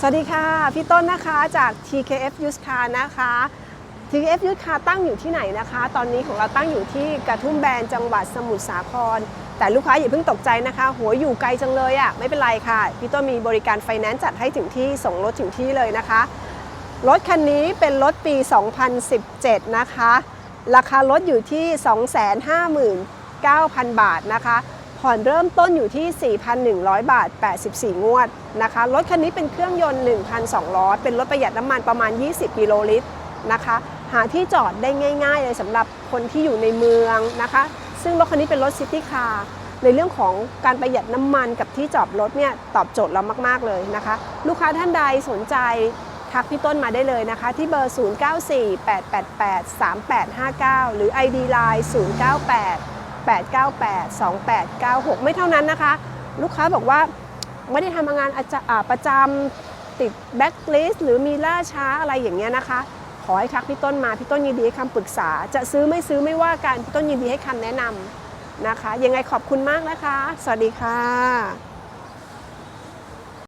สวัสดีค่ะ พี่ต้นนะคะจาก TKF Used Car นะคะ TKF Used Car ตั้งอยู่ที่ไหนนะคะ ตอนนี้ของเราตั้งอยู่ที่กระทุ่มแบนจังหวัดสมุทรสาคร แต่ลูกค้าอย่าเพิ่งตกใจนะคะหัวอยู่ไกลจังเลยอะ่ะไม่เป็นไรค่ะ พี่ต้นมีบริการไฟแนนซ์จัดให้ถึงที่ส่งรถถึงที่เลยนะคะ รถคันนี้เป็นรถปี 2017 นะคะ ราคารถอยู่ที่ 259,000 บาทนะคะ ผ่อนเริ่มต้นอยู่ที่ 4,100 บาท 84 งวดนะคะ รถคันนี้เป็นเครื่องยนต์ 1,200 เป็นรถประหยัดน้ำมันประมาณ 20 กิโลลิตรนะคะ หาที่จอดได้ง่าย ๆ เลยสำหรับคนที่อยู่ในเมืองนะคะ ซึ่งรถคันนี้เป็นรถซิตี้คาร์ในเรื่องของการประหยัดน้ำมันกับที่จอดรถเนี่ยตอบโจทย์เรามาก ๆ เลยนะคะ ลูกค้าท่านใดสนใจทักพี่ต้นมาได้เลยนะคะ ที่เบอร์ 0948883859 หรือ ID Line 098 898 2896 ไม่เท่านั้นนะคะ ลูกค้าบอกว่าไม่ได้ทำงานอาจจะอาประจำติดแบ็กลิสหรือมีล่าช้าอะไรอย่างเงี้ยนะคะ ขอให้ทักพี่ต้นมา พี่ต้นยินดีให้คำปรึกษา จะซื้อไม่ซื้อไม่ว่ากัน พี่ต้นยินดีให้คำแนะนำนะคะ ยังไงขอบคุณมากนะคะ สวัสดีค่ะ